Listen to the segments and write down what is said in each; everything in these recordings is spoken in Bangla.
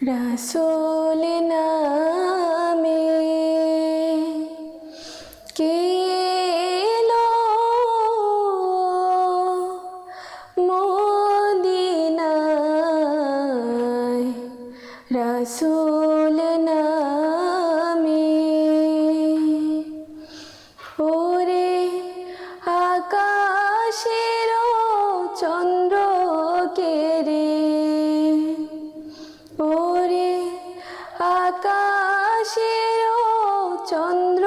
রাসূল নামে কে এলো? মদিনায় রাসূল নামে ওরে আকাশের চন্দ্র আকাশের চন্দ্র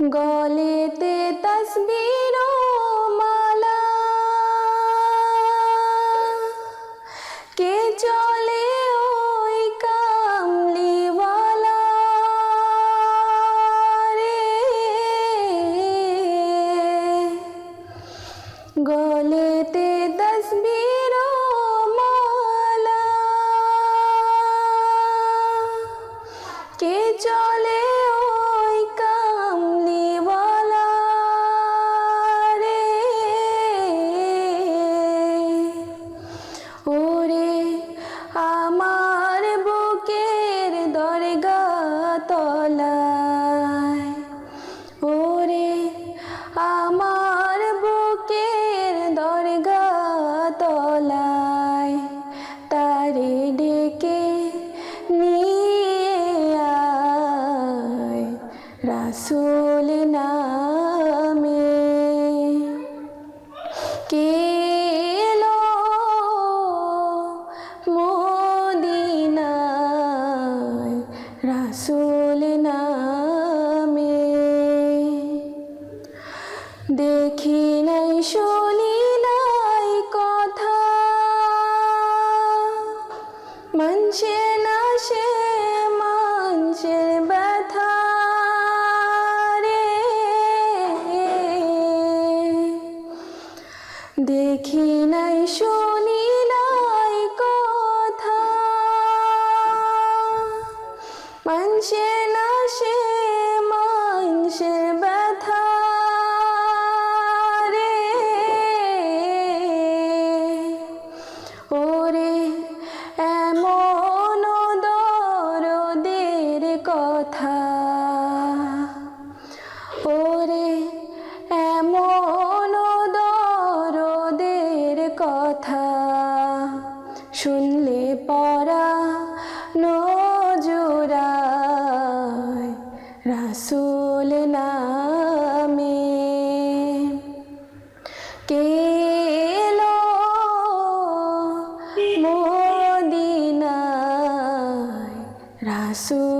গলেতে তসবির মালা। কে চলে ওই কামলিওয়ালা রে? গলেতে রাসূল নামে দেখি নাই, শুনি নাই কথা। মানছে না সে মানুষের ব্যথা রে। দেখি নাই, শুনি নাই মানছে না সে মানুষের ব্যথা রে। ওরে, এমন দরদের কথা। ওরে, এমন দরদের কথা। শুনলে পরা রাসূল নামে। কে এলো মদিনায়? রাসূল